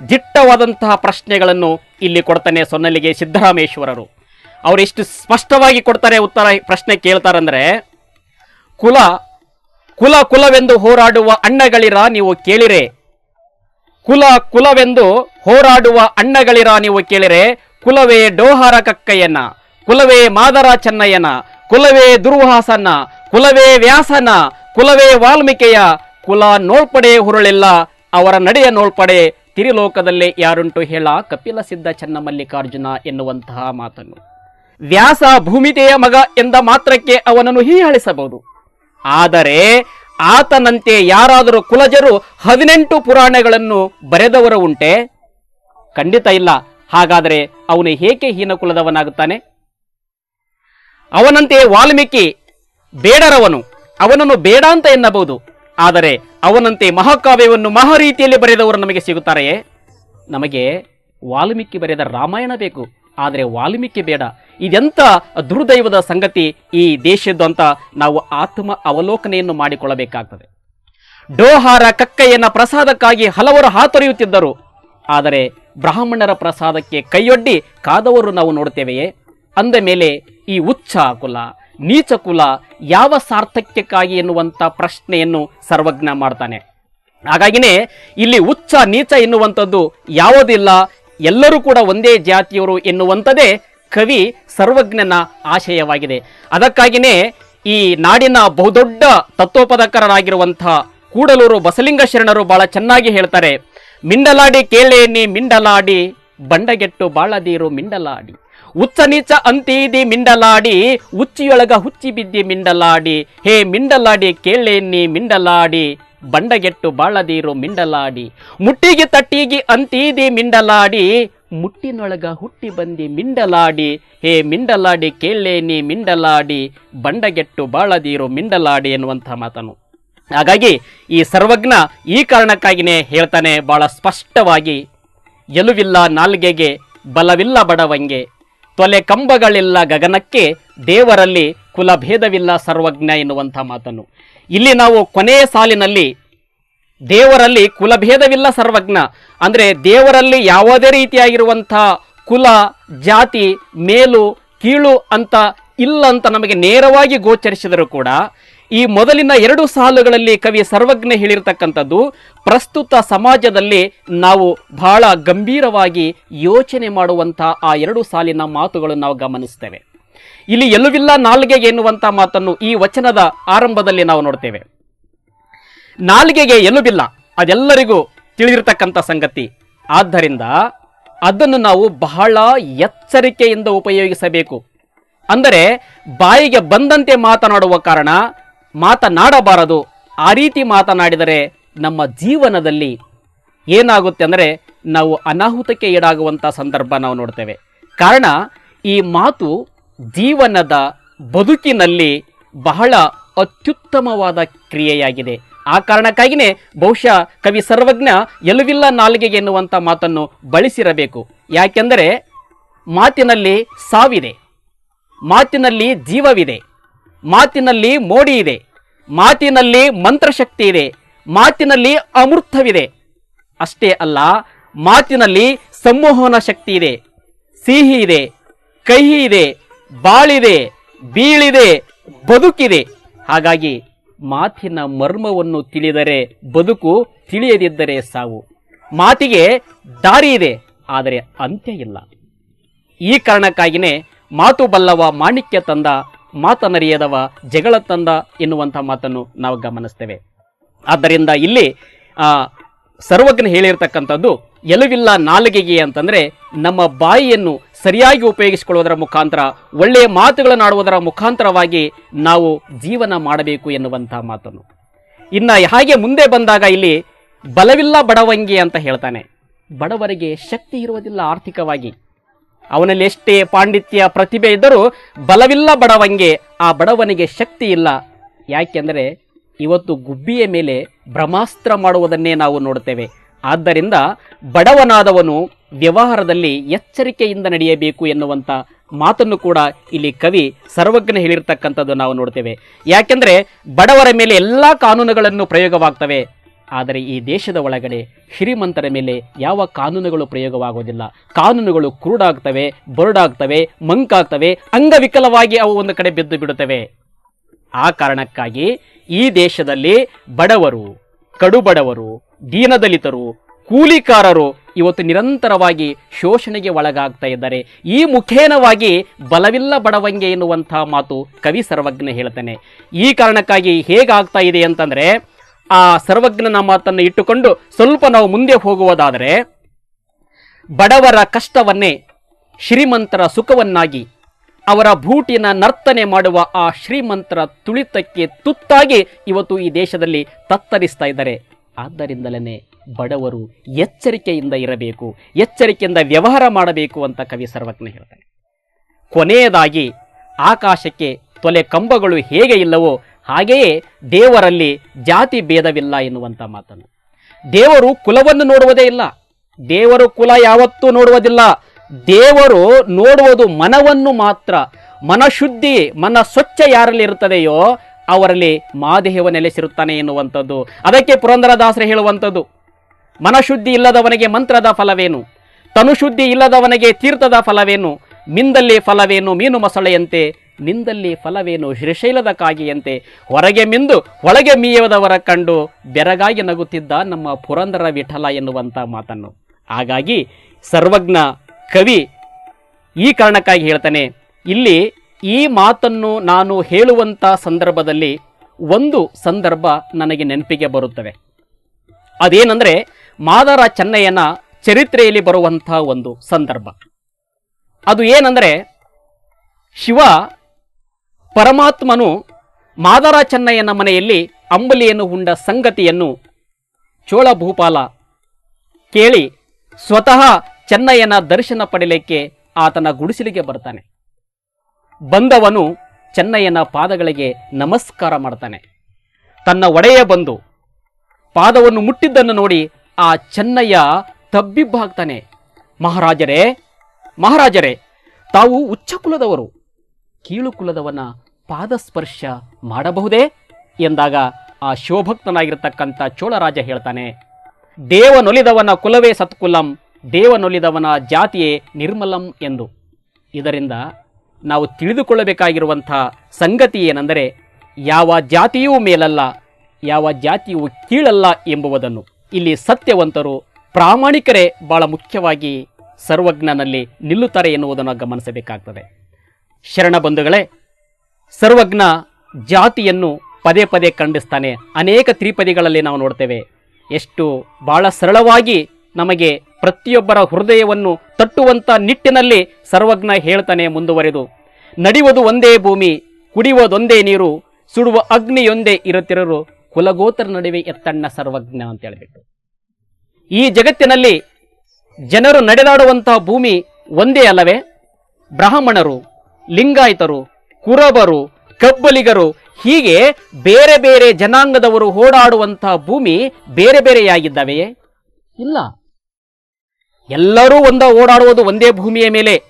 ದಿಟ್ಟವಾದಂತಹ ಪ್ರಶ್ನೆಗಳನ್ನು ಇಲ್ಲಿ ಕೊಡ್ತಾನೆ ಸೊನ್ನಲಿಗೆ ಸಿದ್ದರಾಮೇಶ್ವರರು. ಅವರು ಎಷ್ಟು ಸ್ಪಷ್ಟವಾಗಿ ಕೊಡ್ತಾರೆ ಉತ್ತರ ಪ್ರಶ್ನೆ ಕೇಳ್ತಾರಂದರೆ, ಕುಲ ಕುಲ ಕುಲವೆಂದು ಹೋರಾಡುವ ಅಣ್ಣಗಳಿರ ನೀವು ಕೇಳಿರೆ? ಕುಲ ಕುಲವೆಂದು ಹೋರಾಡುವ ಅಣ್ಣಗಳಿರ ನೀವು ಕೇಳಿರೆ? ಕುಲವೇ ಡೋಹಾರ ಕಕ್ಕಯ್ಯನ ಕುಲವೇ ಮಾದರ ಚೆನ್ನಯ್ಯನ ಕುಲವೇ ದುರ್ವಾಸನ, ಕುಲವೇ ವ್ಯಾಸನ, ಕುಲವೇ ವಾಲ್ಮೀಕಿಯ, ಕುಲ ನೋಳ್ಪಡೆ ಹುರುಳಿಲ್ಲ, ಅವರ ನಡೆಯ ನೋಳ್ಪಡೆ ತಿರಿಲೋಕದಲ್ಲೇ ಯಾರುಂಟು ಹೇಳ ಕಪಿಲ ಸಿದ್ಧ ಚನ್ನಮಲ್ಲಿಕಾರ್ಜುನ ಎನ್ನುವಂತಹ ಮಾತನ್ನು. ವ್ಯಾಸ ಭೂಮಿತೆಯ ಮಗ ಎಂದ ಮಾತ್ರಕ್ಕೆ ಅವನನ್ನು ಹೀಯಾಳಿಸಬಹುದು. ಆದರೆ ಆತನಂತೆ ಯಾರಾದರೂ ಕುಲಜರು ಹದಿನೆಂಟು ಪುರಾಣಗಳನ್ನು ಬರೆದವರು ಉಂಟೆ? ಖಂಡಿತ ಇಲ್ಲ. ಹಾಗಾದರೆ ಅವನು ಏಕೆ ಹೀನ ಕುಲದವನಾಗುತ್ತಾನೆ ಅವನಂತೆ ವಾಲ್ಮೀಕಿ ಬೇಡರವನು. ಅವನನ್ನು ಬೇಡ ಅಂತ ಎನ್ನಬಹುದು. ಆದರೆ ಅವನಂತೆ ಮಹಾಕಾವ್ಯವನ್ನು ಮಹಾ ರೀತಿಯಲ್ಲಿ ಬರೆದವರು ನಮಗೆ ಸಿಗುತ್ತಾರೆಯೇ? ನಮಗೆ ವಾಲ್ಮೀಕಿ ಬರೆದ ರಾಮಾಯಣ ಬೇಕು. ಆದರೆ ವಾಲ್ಮೀಕಿ ಬೇಡ. ಇದೆಂಥ ದುರ್ದೈವದ ಸಂಗತಿ ಈ ದೇಶದ್ದು ಅಂತ ನಾವು ಆತ್ಮ ಅವಲೋಕನೆಯನ್ನು ಮಾಡಿಕೊಳ್ಳಬೇಕಾಗ್ತದೆ. ಡೋಹಾರ ಕಕ್ಕಯ್ಯನ ಪ್ರಸಾದಕ್ಕಾಗಿ ಹಲವರು ಹಾತೊರೆಯುತ್ತಿದ್ದರು. ಆದರೆ ಬ್ರಾಹ್ಮಣರ ಪ್ರಸಾದಕ್ಕೆ ಕೈಯೊಡ್ಡಿ ಕಾದವರು ನಾವು ನೋಡ್ತೇವೆಯೇ ಅಂದ ಮೇಲೆ ಈ ಉಚ್ಚ ಕುಲ, ನೀಚ ಕುಲ ಯಾವ ಸಾರ್ಥಕ್ಯಕ್ಕಾಗಿ ಎನ್ನುವಂಥ ಪ್ರಶ್ನೆಯನ್ನು ಸರ್ವಜ್ಞ ಮಾಡ್ತಾನೆ. ಹಾಗಾಗಿನೇ ಇಲ್ಲಿ ಉಚ್ಚ ನೀಚ ಎನ್ನುವಂಥದ್ದು ಯಾವುದಿಲ್ಲ, ಎಲ್ಲರೂ ಕೂಡ ಒಂದೇ ಜಾತಿಯವರು ಎನ್ನುವಂಥದ್ದೇ ಕವಿ ಸರ್ವಜ್ಞನ ಆಶಯವಾಗಿದೆ. ಅದಕ್ಕಾಗಿಯೇ ಈ ನಾಡಿನ ಬಹುದೊಡ್ಡ ತತ್ವೋಪದಕರರಾಗಿರುವಂಥ ಕೂಡಲೂರು ಬಸಲಿಂಗ ಶರಣರು ಬಹಳ ಚೆನ್ನಾಗಿ ಹೇಳ್ತಾರೆ, ಮಿಂಡಲಾಡಿ ಕೇಳೇನಿ, ಮಿಂಡಲಾಡಿ ಬಂಡಗೆಟ್ಟು ಬಾಳದೀರು, ಮಿಂಡಲಾಡಿ. ಉಚ್ಚ ನೀಚ ಅಂತೀದಿ ಮಿಂಡಲಾಡಿ, ಉಚ್ಚಿಯೊಳಗ ಹುಚ್ಚಿ ಬಿದ್ದಿ ಮಿಂಡಲಾಡಿ, ಹೇ ಮಿಂಡಲಾಡಿ ಕೇಳೇನಿ ಮಿಂಡಲಾಡಿ, ಬಂಡಗೆಟ್ಟು ಬಾಳದಿರು ಮಿಂಡಲಾಡಿ, ಮುಟ್ಟಿಗೆ ತಟ್ಟಿಗೆ ಅಂತೀದಿ ಮಿಂಡಲಾಡಿ, ಮುಟ್ಟಿನೊಳಗ ಹುಟ್ಟಿ ಬಂದಿ ಮಿಂಡಲಾಡಿ, ಹೇ ಮಿಂಡಲಾಡಿ ಕೇಳೇನಿ ಮಿಂಡಲಾಡಿ, ಬಂಡಗೆಟ್ಟು ಬಾಳದಿರು ಮಿಂಡಲಾಡಿ ಎನ್ನುವಂಥ ಮಾತನು. ಹಾಗಾಗಿ ಈ ಸರ್ವಜ್ಞ ಈ ಕಾರಣಕ್ಕಾಗಿಯೇ ಹೇಳ್ತಾನೆ ಬಹಳ ಸ್ಪಷ್ಟವಾಗಿ, ಎಲುವಿಲ್ಲ ನಾಲ್ಗೆಗೆ, ಬಲವಿಲ್ಲ ಬಡವಂಗೆ ತೊಲೆ ಕಂಬಗಳಿಲ್ಲ ಗಗನಕ್ಕೆ, ದೇವರಲ್ಲಿ ಕುಲಭೇದವಿಲ್ಲ ಸರ್ವಜ್ಞ ಎನ್ನುವಂಥ ಮಾತನ್ನು. ಇಲ್ಲಿ ನಾವು ಕೊನೆಯ ಸಾಲಿನಲ್ಲಿ ದೇವರಲ್ಲಿ ಕುಲಭೇದವಿಲ್ಲ ಸರ್ವಜ್ಞ, ಅಂದರೆ ದೇವರಲ್ಲಿ ಯಾವುದೇ ರೀತಿಯಾಗಿರುವಂಥ ಕುಲ, ಜಾತಿ, ಮೇಲು, ಕೀಳು ಅಂತ ಇಲ್ಲ ಅಂತ ನಮಗೆ ನೇರವಾಗಿ ಗೋಚರಿಸಿದರೂ ಕೂಡ ಈ ಮೊದಲಿನ ಎರಡು ಸಾಲುಗಳಲ್ಲಿ ಕವಿ ಸರ್ವಜ್ಞ ಹೇಳಿರ್ತಕ್ಕಂಥದ್ದು, ಪ್ರಸ್ತುತ ಸಮಾಜದಲ್ಲಿ ನಾವು ಬಹಳ ಗಂಭೀರವಾಗಿ ಯೋಚನೆ ಮಾಡುವಂಥ ಆ ಎರಡು ಸಾಲಿನ ಮಾತುಗಳನ್ನು ನಾವು ಗಮನಿಸ್ತೇವೆ. ಇಲ್ಲಿ ಎಲ್ಲವಿಲ್ಲ ನಾಲ್ಗೆ ಎನ್ನುವಂಥ ಮಾತನ್ನು ಈ ವಚನದ ಆರಂಭದಲ್ಲಿ ನಾವು ನೋಡ್ತೇವೆ. ನಾಲ್ಗೆಗೆ ಎಲುಬಿಲ್ಲ ಅದೆಲ್ಲರಿಗೂ ತಿಳಿದಿರತಕ್ಕಂಥ ಸಂಗತಿ. ಆದ್ದರಿಂದ ಅದನ್ನು ನಾವು ಬಹಳ ಎಚ್ಚರಿಕೆಯಿಂದ ಉಪಯೋಗಿಸಬೇಕು. ಅಂದರೆ ಬಾಯಿಗೆ ಬಂದಂತೆ ಮಾತನಾಡುವ ಕಾರಣ ಮಾತನಾಡಬಾರದು. ಆ ರೀತಿ ಮಾತನಾಡಿದರೆ ನಮ್ಮ ಜೀವನದಲ್ಲಿ ಏನಾಗುತ್ತೆ ಅಂದರೆ ನಾವು ಅನಾಹುತಕ್ಕೆ ಈಡಾಗುವಂಥ ಸಂದರ್ಭ ನಾವು ನೋಡ್ತೇವೆ. ಕಾರಣ ಈ ಮಾತು ಜೀವನದ ಬದುಕಿನಲ್ಲಿ ಬಹಳ ಅತ್ಯುತ್ತಮವಾದ ಕ್ರಿಯೆಯಾಗಿದೆ. ಆ ಕಾರಣಕ್ಕಾಗಿಯೇ ಬಹುಶಃ ಕವಿ ಸರ್ವಜ್ಞ ಎಲುವಿಲ್ಲ ನಾಲಿಗೆ ಎನ್ನುವಂಥ ಮಾತನ್ನು ಬಳಸಿರಬೇಕು. ಯಾಕೆಂದರೆ ಮಾತಿನಲ್ಲಿ ಸಾವಿದೆ. ಮಾತಿನಲ್ಲಿ ಜೀವವಿದೆ. ಮಾತಿನಲ್ಲಿ ಮೋಡಿ ಇದೆ. ಮಾತಿನಲ್ಲಿ ಮಂತ್ರಶಕ್ತಿ ಇದೆ. ಮಾತಿನಲ್ಲಿ ಅಮೃತವಿದೆ. ಅಷ್ಟೇ ಅಲ್ಲ, ಮಾತಿನಲ್ಲಿ ಸಂಮೋಹನ ಶಕ್ತಿ ಇದೆ. ಸಿಹಿ ಇದೆ, ಕಹಿ ಇದೆ, ಬಾಳಿದೆ, ಬೀಳಿದೆ, ಬದುಕಿದೆ. ಹಾಗಾಗಿ ಮಾತಿನ ಮರ್ಮವನ್ನು ತಿಳಿದರೆ ಬದುಕು ತಿಳಿಯದಿದ್ದರೆ ಸಾವು. ಮಾತಿಗೆ ದಾರಿ ಇದೆ, ಆದರೆ ಅಂತ್ಯ ಇಲ್ಲ. ಈ ಕಾರಣಕ್ಕಾಗಿಯೇ ಮಾತು ಬಲ್ಲವ ಮಾಣಿಕ್ಯ ತಂದ ಮಾತನರಿಯದವ ಜಗಳ ತಂದ ಎನ್ನುವಂಥ ಮಾತನ್ನು ನಾವು ಗಮನಿಸ್ತೇವೆ. ಆದ್ದರಿಂದ ಇಲ್ಲಿ ಸರ್ವಜ್ಞ ಹೇಳಿರ್ತಕ್ಕಂಥದ್ದು, ಎಲುವಿಲ್ಲ ನಾಲಿಗೆಗೆ ಅಂತಂದರೆ ನಮ್ಮ ಬಾಯಿಯನ್ನು ಸರಿಯಾಗಿ ಉಪಯೋಗಿಸಿಕೊಳ್ಳುವುದರ ಮುಖಾಂತರ, ಒಳ್ಳೆಯ ಮಾತುಗಳನ್ನಾಡುವುದರ ಮುಖಾಂತರವಾಗಿ ನಾವು ಜೀವನ ಮಾಡಬೇಕು ಎನ್ನುವಂಥ ಮಾತನ್ನು. ಇನ್ನು ಹಾಗೆ ಮುಂದೆ ಬಂದಾಗ ಇಲ್ಲಿ ಬಲವಿಲ್ಲ ಬಡವಂಗಿ ಅಂತ ಹೇಳ್ತಾನೆ. ಬಡವರಿಗೆ ಶಕ್ತಿ ಇರುವುದಿಲ್ಲ ಆರ್ಥಿಕವಾಗಿ. ಅವನಲ್ಲಿ ಎಷ್ಟೇ ಪಾಂಡಿತ್ಯ ಪ್ರತಿಭೆ ಇದ್ದರೂ ಬಲವಿಲ್ಲ ಬಡವಂಗೆ, ಆ ಬಡವನಿಗೆ ಶಕ್ತಿ ಇಲ್ಲ. ಯಾಕೆಂದರೆ ಇವತ್ತು ಗುಬ್ಬಿಯ ಮೇಲೆ ಬ್ರಹ್ಮಾಸ್ತ್ರ ಮಾಡುವುದನ್ನೇ ನಾವು ನೋಡುತ್ತೇವೆ. ಆದ್ದರಿಂದ ಬಡವನಾದವನು ವ್ಯವಹಾರದಲ್ಲಿ ಎಚ್ಚರಿಕೆಯಿಂದ ನಡೆಯಬೇಕು ಎನ್ನುವಂಥ ಮಾತನ್ನು ಕೂಡ ಇಲ್ಲಿ ಕವಿ ಸರ್ವಜ್ಞ ಹೇಳಿರ್ತಕ್ಕಂಥದ್ದು ನಾವು ನೋಡ್ತೇವೆ ಯಾಕೆಂದರೆ ಬಡವರ ಮೇಲೆ ಎಲ್ಲ ಕಾನೂನುಗಳನ್ನು ಪ್ರಯೋಗವಾಗ್ತವೆ. ಆದರೆ ಈ ದೇಶದ ಒಳಗಡೆ ಶ್ರೀಮಂತರ ಮೇಲೆ ಯಾವ ಕಾನೂನುಗಳು ಪ್ರಯೋಗವಾಗುವುದಿಲ್ಲ. ಕಾನೂನುಗಳು ಕುರುಡಾಗ್ತವೆ, ಬರುಡಾಗ್ತವೆ, ಮಂಕಾಗ್ತವೆ, ಅಂಗವಿಕಲವಾಗಿ ಅವು ಒಂದು ಕಡೆ ಬಿದ್ದು ಬಿಡುತ್ತವೆ. ಆ ಕಾರಣಕ್ಕಾಗಿ ಈ ದೇಶದಲ್ಲಿ ಬಡವರು, ಕಡುಬಡವರು, ದೀನದಲಿತರು, ಕೂಲಿಕಾರರು ಇವತ್ತು ನಿರಂತರವಾಗಿ ಶೋಷಣೆಗೆ ಒಳಗಾಗ್ತಾ ಇದ್ದಾರೆ. ಈ ಮುಖೇನವಾಗಿ ಬಲವಿಲ್ಲ ಬಡವಂಗೆ ಎನ್ನುವಂಥ ಮಾತು ಕವಿ ಸರ್ವಜ್ಞ ಹೇಳ್ತಾನೆ. ಈ ಕಾರಣಕ್ಕಾಗಿ ಹೇಗಾಗ್ತಾ ಇದೆ ಅಂತಂದ್ರೆ ಆ ಸರ್ವಜ್ಞನ ಮಾತನ್ನು ಇಟ್ಟುಕೊಂಡು ಸ್ವಲ್ಪ ನಾವು ಮುಂದೆ ಹೋಗುವುದಾದರೆ, ಬಡವರ ಕಷ್ಟವನ್ನೇ ಶ್ರೀಮಂತರ ಸುಖವನ್ನಾಗಿ, ಅವರ ಭೂಟಿನ ನರ್ತನೆ ಮಾಡುವ ಆ ಶ್ರೀಮಂತರ ತುಳಿತಕ್ಕೆ ತುತ್ತಾಗಿ ಇವತ್ತು ಈ ದೇಶದಲ್ಲಿ ತತ್ತರಿಸ್ತಾ ಇದ್ದಾರೆ. ಆದ್ದರಿಂದಲೇ ಬಡವರು ಎಚ್ಚರಿಕೆಯಿಂದ ಇರಬೇಕು, ಎಚ್ಚರಿಕೆಯಿಂದ ವ್ಯವಹಾರ ಮಾಡಬೇಕು ಅಂತ ಕವಿ ಸರ್ವಜ್ಞ ಹೇಳ್ತಾನೆ. ಕೊನೆಯದಾಗಿ ಆಕಾಶಕ್ಕೆ ತೊಲೆ ಕಂಬಗಳು ಹೇಗೆ ಇಲ್ಲವೋ ಹಾಗೆಯೇ ದೇವರಲ್ಲಿ ಜಾತಿ ಭೇದವಿಲ್ಲ ಎನ್ನುವಂಥ ಮಾತನ್ನು. ದೇವರು ಕುಲವನ್ನು ನೋಡುವುದೇ ಇಲ್ಲ. ದೇವರು ಕುಲ ಯಾವತ್ತೂ ನೋಡುವುದಿಲ್ಲ. ದೇವರು ನೋಡುವುದು ಮನವನ್ನು ಮಾತ್ರ. ಮನಶುದ್ಧಿ, ಮನ ಸ್ವಚ್ಛ ಯಾರಲ್ಲಿ ಇರುತ್ತದೆಯೋ ಅವರಲ್ಲಿ ಮಾದೇವ ನೆಲೆಸಿರುತ್ತಾನೆ ಎನ್ನುವಂಥದ್ದು. ಅದಕ್ಕೆ ಪುರಂದರದಾಸರು ಹೇಳುವಂಥದ್ದು. ಮನಶುದ್ಧಿ ಇಲ್ಲದವನಿಗೆ ಮಂತ್ರದ ಫಲವೇನು? ತನುಶುದ್ಧಿ ಇಲ್ಲದವನಿಗೆ ತೀರ್ಥದ ಫಲವೇನು? ಮಿಂದಲ್ಲಿ ಫಲವೇನು? ಮೀನು ಮೊಸಳೆಯಂತೆ ನಿಂದಲ್ಲಿ ಫಲವೇನು ಶ್ರೀಶೈಲದ ಕಾಗೆಯಂತೆ ಹೊರಗೆ ಮಿಂದು ಒಳಗೆ ಮೀಯದವರ ಕಂಡು ಬೆರಗಾಗಿ ನಗುತ್ತಿದ್ದ ನಮ್ಮ ಪುರಂದರ ವಿಠಲ ಎನ್ನುವಂಥ ಮಾತನ್ನು. ಹಾಗಾಗಿ ಸರ್ವಜ್ಞ ಕವಿ ಈ ಕಾರಣಕ್ಕಾಗಿ ಹೇಳ್ತಾನೆ, ಇಲ್ಲಿ ಈ ಮಾತನ್ನು ನಾನು ಹೇಳುವಂಥ ಸಂದರ್ಭದಲ್ಲಿ ಒಂದು ಸಂದರ್ಭ ನನಗೆ ನೆನಪಿಗೆ ಬರುತ್ತವೆ. ಅದೇನೆಂದರೆ ಮಾದರ ಚೆನ್ನಯ್ಯನ ಚರಿತ್ರೆಯಲ್ಲಿ ಬರುವಂಥ ಒಂದು ಸಂದರ್ಭ. ಅದು ಏನಂದರೆ ಶಿವ ಪರಮಾತ್ಮನು ಮಾದರ ಚೆನ್ನಯ್ಯನ ಮನೆಯಲ್ಲಿ ಅಂಬಲಿಯನ್ನು ಉಂಡ ಸಂಗತಿಯನ್ನು ಚೋಳ ಭೂಪಾಲ ಕೇಳಿ ಸ್ವತಃ ಚೆನ್ನಯ್ಯನ ದರ್ಶನ ಪಡೆಯಲಿಕ್ಕೆ ಆತನ ಗುಡಿಸಲಿಗೆ ಬರ್ತಾನೆ. ಬಂದವನು ಚೆನ್ನಯ್ಯನ ಪಾದಗಳಿಗೆ ನಮಸ್ಕಾರ ಮಾಡ್ತಾನೆ. ತನ್ನ ಒಡೆಯ ಬಂದು ಪಾದವನ್ನು ಮುಟ್ಟಿದ್ದನ್ನು ನೋಡಿ ಆ ಚೆನ್ನಯ್ಯ ತಬ್ಬಿಬ್ಬಾಗ್ತಾನೆ. ಮಹಾರಾಜರೇ ಮಹಾರಾಜರೇ, ತಾವು ಉಚ್ಚ ಕುಲದವರು ಕೀಳು ಕುಲದವನ ಪಾದಸ್ಪರ್ಶ ಮಾಡಬಹುದೇ? ಎಂದಾಗ ಆ ಶಿವಭಕ್ತನಾಗಿರ್ತಕ್ಕಂಥ ಚೋಳರಾಜ ಹೇಳ್ತಾನೆ, ದೇವನೊಲಿದವನ ಕುಲವೇ ಸತ್ಕುಲಂ, ದೇವನೊಲಿದವನ ಜಾತಿಯೇ ನಿರ್ಮಲಂ ಎಂದು. ಇದರಿಂದ ನಾವು ತಿಳಿದುಕೊಳ್ಳಬೇಕಾಗಿರುವಂಥ ಸಂಗತಿ ಏನೆಂದರೆ, ಯಾವ ಜಾತಿಯೂ ಮೇಲಲ್ಲ, ಯಾವ ಜಾತಿಯೂ ಕೀಳಲ್ಲ ಎಂಬುವುದನ್ನು. ಇಲ್ಲಿ ಸತ್ಯವಂತರು ಪ್ರಾಮಾಣಿಕರೇ ಬಹಳ ಮುಖ್ಯವಾಗಿ ಸರ್ವಜ್ಞನಲ್ಲಿ ನಿಲ್ಲುತ್ತಾರೆ ಎನ್ನುವುದನ್ನು ಗಮನಿಸಬೇಕಾಗ್ತದೆ. ಶರಣ ಬಂಧುಗಳೇ, ಸರ್ವಜ್ಞ ಜಾತಿಯನ್ನು ಪದೇ ಪದೇ ಖಂಡಿಸ್ತಾನೆ. ಅನೇಕ ತ್ರಿಪದಿಗಳಲ್ಲಿ ನಾವು ನೋಡ್ತೇವೆ. ಎಷ್ಟು ಬಹಳ ಸರಳವಾಗಿ ನಮಗೆ ಪ್ರತಿಯೊಬ್ಬರ ಹೃದಯವನ್ನು ತಟ್ಟುವಂಥ ನಿಟ್ಟಿನಲ್ಲಿ ಸರ್ವಜ್ಞ ಹೇಳ್ತಾನೆ ಮುಂದುವರೆದು. ನಡೆಯುವುದು ಒಂದೇ ಭೂಮಿ, ಕುಡಿಯುವುದೊಂದೇ ನೀರು, ಸುಡುವ ಅಗ್ನಿಯೊಂದೇ ಇರುತ್ತಿರರು ಕುಲಗೋತ್ರ ನಡುವೆ ಎತ್ತಣ್ಣ ಸರ್ವಜ್ಞ ಅಂತ ಹೇಳಿಬಿಟ್ಟು. ಈ ಜಗತ್ತಿನಲ್ಲಿ ಜನರು ನಡೆದಾಡುವಂತಹ ಭೂಮಿ ಒಂದೇ ಅಲ್ಲವೇ? ಬ್ರಾಹ್ಮಣರು ಲಿಂಗಾಯತರು, ಕುರಬರು, ಕಬ್ಬಲಿಗರು, ಹೀಗೆ ಬೇರೆ ಬೇರೆ ಜನಾಂಗದವರು ಓಡಾಡುವಂತಹ ಭೂಮಿ ಬೇರೆ ಬೇರೆಯಾಗಿದ್ದಾವೆಯೇ? ಇಲ್ಲ. ಎಲ್ಲರೂ ಒಂದ ಓಡಾಡುವುದು ಒಂದೇ ಭೂಮಿಯ ಮೇಲೆ.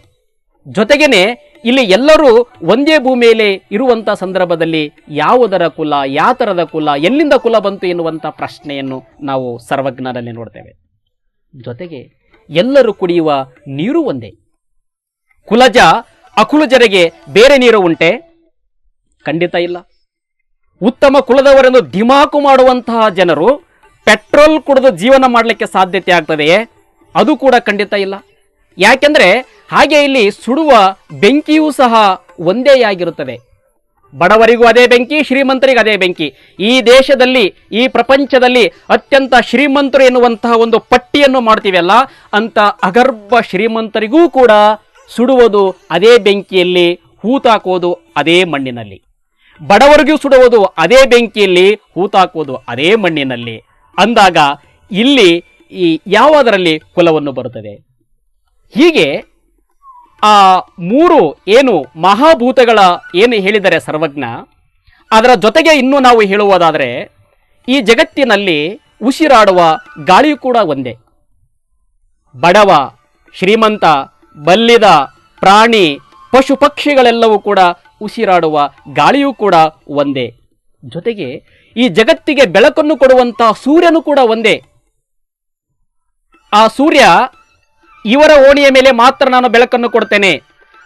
ಜೊತೆಗೇನೆ ಇಲ್ಲಿ ಎಲ್ಲರೂ ಒಂದೇ ಭೂಮಿಯಲ್ಲಿ ಇರುವಂತ ಸಂದರ್ಭದಲ್ಲಿ ಯಾವುದರ ಕುಲ ಯಾತರದ ಕುಲ, ಎಲ್ಲಿಂದ ಕುಲ ಬಂತು ಎನ್ನುವಂಥ ಪ್ರಶ್ನೆಯನ್ನು ನಾವು ಸರ್ವಜ್ಞರಲ್ಲಿ ನೋಡ್ತೇವೆ. ಜೊತೆಗೆ ಎಲ್ಲರೂ ಕುಡಿಯುವ ನೀರು ಒಂದೇ. ಕುಲಜ ಅಕುಲಜರಿಗೆ ಬೇರೆ ನೀರು ಉಂಟೆ? ಖಂಡಿತ ಇಲ್ಲ. ಉತ್ತಮ ಕುಲದವರೆಂದು ಧಿಮಾಕು ಮಾಡುವಂತಹ ಜನರು ಪೆಟ್ರೋಲ್ ಕುಡಿದು ಜೀವನ ಮಾಡಲಿಕ್ಕೆ ಸಾಧ್ಯತೆ ಆಗ್ತದೆಯೇ? ಅದು ಕೂಡ ಖಂಡಿತ ಇಲ್ಲ. ಯಾಕೆಂದರೆ ಹಾಗೆ ಇಲ್ಲಿ ಸುಡುವ ಬೆಂಕಿಯೂ ಸಹ ಒಂದೇ ಆಗಿರುತ್ತದೆ. ಬಡವರಿಗೂ ಅದೇ ಬೆಂಕಿ, ಶ್ರೀಮಂತರಿಗೂ ಅದೇ ಬೆಂಕಿ. ಈ ದೇಶದಲ್ಲಿ, ಈ ಪ್ರಪಂಚದಲ್ಲಿ ಅತ್ಯಂತ ಶ್ರೀಮಂತರು ಎನ್ನುವಂತಹ ಒಂದು ಪಟ್ಟಿಯನ್ನು ಮಾಡ್ತೀವಲ್ಲ ಅಂತ ಅಗರ್ಭ ಶ್ರೀಮಂತರಿಗೂ ಕೂಡ ಸುಡುವುದು ಅದೇ ಬೆಂಕಿಯಲ್ಲಿ ಹೂತಾಕೋದು ಅದೇ ಮಣ್ಣಿನಲ್ಲಿ. ಬಡವರಿಗೂ ಸುಡುವುದು ಅದೇ ಬೆಂಕಿಯಲ್ಲಿ, ಹೂತಾಕುವುದು ಅದೇ ಮಣ್ಣಿನಲ್ಲಿ. ಅಂದಾಗ ಇಲ್ಲಿ ಈ ಯಾವುದರಲ್ಲಿ ಕುಲವನ್ನು ಬರುತ್ತದೆ? ಹೀಗೆ ಆ ಮೂರು ಏನು ಮಹಾಭೂತಗಳ ಏನು ಹೇಳಿದರೆ ಸರ್ವಜ್ಞ, ಅದರ ಜೊತೆಗೆ ಇನ್ನೂ ನಾವು ಹೇಳುವುದಾದರೆ, ಈ ಜಗತ್ತಿನಲ್ಲಿ ಉಸಿರಾಡುವ ಗಾಳಿಯೂ ಕೂಡ ಒಂದೇ. ಬಡವ, ಶ್ರೀಮಂತ ಬಲ್ಲಿದ ಪ್ರಾಣಿ ಪಶು ಪಕ್ಷಿಗಳೆಲ್ಲವೂ ಕೂಡ ಉಸಿರಾಡುವ ಗಾಳಿಯೂ ಕೂಡ ಒಂದೇ. ಜೊತೆಗೆ ಈ ಜಗತ್ತಿಗೆ ಬೆಳಕನ್ನು ಕೊಡುವಂತಹ ಸೂರ್ಯನು ಕೂಡ ಒಂದೇ. ಆ ಸೂರ್ಯ ಇವರ ಓಣಿಯ ಮೇಲೆ ಮಾತ್ರ ನಾನು ಬೆಳಕನ್ನು ಕೊಡ್ತೇನೆ.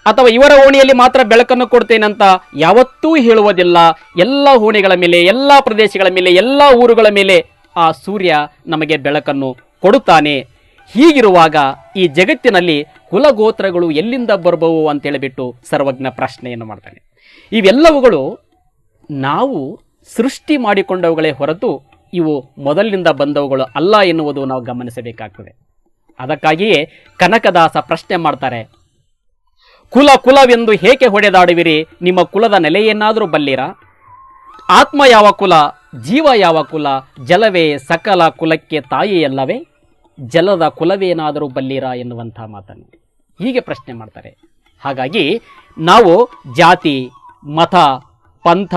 ಅಥವಾ ಇವರ ಓಣಿಯಲ್ಲಿ ಮಾತ್ರ ಬೆಳಕನ್ನು ಕೊಡ್ತೇನೆ ಅಂತ ಯಾವತ್ತೂ ಹೇಳುವುದಿಲ್ಲ. ಎಲ್ಲ ಓಣಿಗಳ ಮೇಲೆ, ಎಲ್ಲ ಪ್ರದೇಶಗಳ ಮೇಲೆ, ಎಲ್ಲ ಊರುಗಳ ಮೇಲೆ ಆ ಸೂರ್ಯ ನಮಗೆ ಬೆಳಕನ್ನು ಕೊಡುತ್ತಾನೆ. ಹೀಗಿರುವಾಗ ಈ ಜಗತ್ತಿನಲ್ಲಿ ಕುಲಗೋತ್ರಗಳು ಎಲ್ಲಿಂದ ಬರ್ಬವು ಅಂತ ಹೇಳಿಬಿಟ್ಟು ಸರ್ವಜ್ಞ ಪ್ರಶ್ನೆಯನ್ನು ಮಾಡ್ತಾನೆ. ಇವೆಲ್ಲವುಗಳು ನಾವು ಸೃಷ್ಟಿ ಮಾಡಿಕೊಂಡವುಗಳೇ ಹೊರತು ಇವು ಮೊದಲಿನಿಂದ ಬಂದವುಗಳು ಅಲ್ಲ ಎನ್ನುವುದು ನಾವು ಗಮನಿಸಬೇಕಾಗ್ತದೆ. ಅದಕ್ಕಾಗಿಯೇ ಕನಕದಾಸ ಪ್ರಶ್ನೆ ಮಾಡ್ತಾರೆ, ಕುಲ ಕುಲವೆಂದು ಹೇಗೆ ಹೊಡೆದಾಡುವಿರಿ? ನಿಮ್ಮ ಕುಲದ ನೆಲೆಯನ್ನಾದರೂ ಬಲ್ಲಿರಾ? ಆತ್ಮ ಯಾವ ಕುಲ, ಜೀವ ಯಾವ ಕುಲ, ಜಲವೇ ಸಕಲ ಕುಲಕ್ಕೆ ತಾಯಿಯಲ್ಲವೇ ಜಲದ ಕುಲವೇನಾದರೂ ಬಲ್ಲಿರಾ ಎನ್ನುವಂಥ ಮಾತನ್ನು ಹೀಗೆ ಪ್ರಶ್ನೆ ಮಾಡ್ತಾರೆ. ಹಾಗಾಗಿ ನಾವು ಜಾತಿ, ಮತ, ಪಂಥ,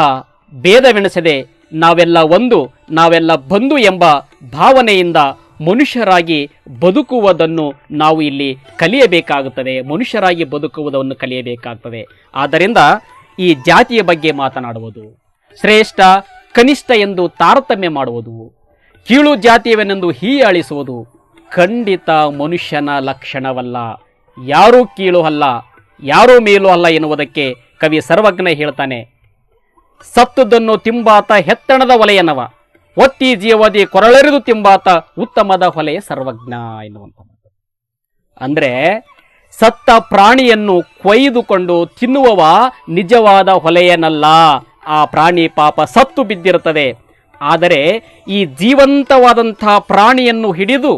ಭೇದವೆಣಿಸದೆ ನಾವೆಲ್ಲ ಒಂದು, ನಾವೆಲ್ಲ ಬಂಧು ಎಂಬ ಭಾವನೆಯಿಂದ ಮನುಷ್ಯರಾಗಿ ಬದುಕುವುದನ್ನು ನಾವು ಇಲ್ಲಿ ಕಲಿಯಬೇಕಾಗುತ್ತದೆ. ಮನುಷ್ಯರಾಗಿ ಬದುಕುವುದನ್ನು ಕಲಿಯಬೇಕಾಗ್ತದೆ. ಆದ್ದರಿಂದ ಈ ಜಾತಿಯ ಬಗ್ಗೆ ಮಾತನಾಡುವುದು, ಶ್ರೇಷ್ಠ, ಕನಿಷ್ಠ ಎಂದು ತಾರತಮ್ಯ ಮಾಡುವುದು, ಕೀಳು ಜಾತಿಯವನೆಂದು ಹೀಯಾಳಿಸುವುದು ಖಂಡಿತ ಮನುಷ್ಯನ ಲಕ್ಷಣವಲ್ಲ. ಯಾರೂ ಕೀಳು ಅಲ್ಲ, ಯಾರೂ ಮೇಲೂ ಅಲ್ಲ ಎನ್ನುವುದಕ್ಕೆ ಕವಿ ಸರ್ವಜ್ಞ ಹೇಳ್ತಾನೆ. ಸತ್ತುದನ್ನು ತಿಂಬಾತ ಹೆತ್ತಣದ ಒಲೆಯನವ, ಒತ್ತಿ ಜೀವದಿ ಕೊರಳೆರಿದು ತಿಂಬಾತ ಉತ್ತಮದ ಹೊಲೆಯ ಸರ್ವಜ್ಞ ಎನ್ನುವಂಥ ಅಂದರೆ ಅಂದ್ರೆ ಸತ್ತ ಪ್ರಾಣಿಯನ್ನು ಕೊಯ್ದುಕೊಂಡು ತಿನ್ನುವವ ನಿಜವಾದ ಹೊಲೆಯನಲ್ಲ. ಆ ಪ್ರಾಣಿ ಪಾಪ ಸತ್ತು ಬಿದ್ದಿರುತ್ತದೆ. ಆದರೆ ಈ ಜೀವಂತವಾದಂಥ ಪ್ರಾಣಿಯನ್ನು ಹಿಡಿದು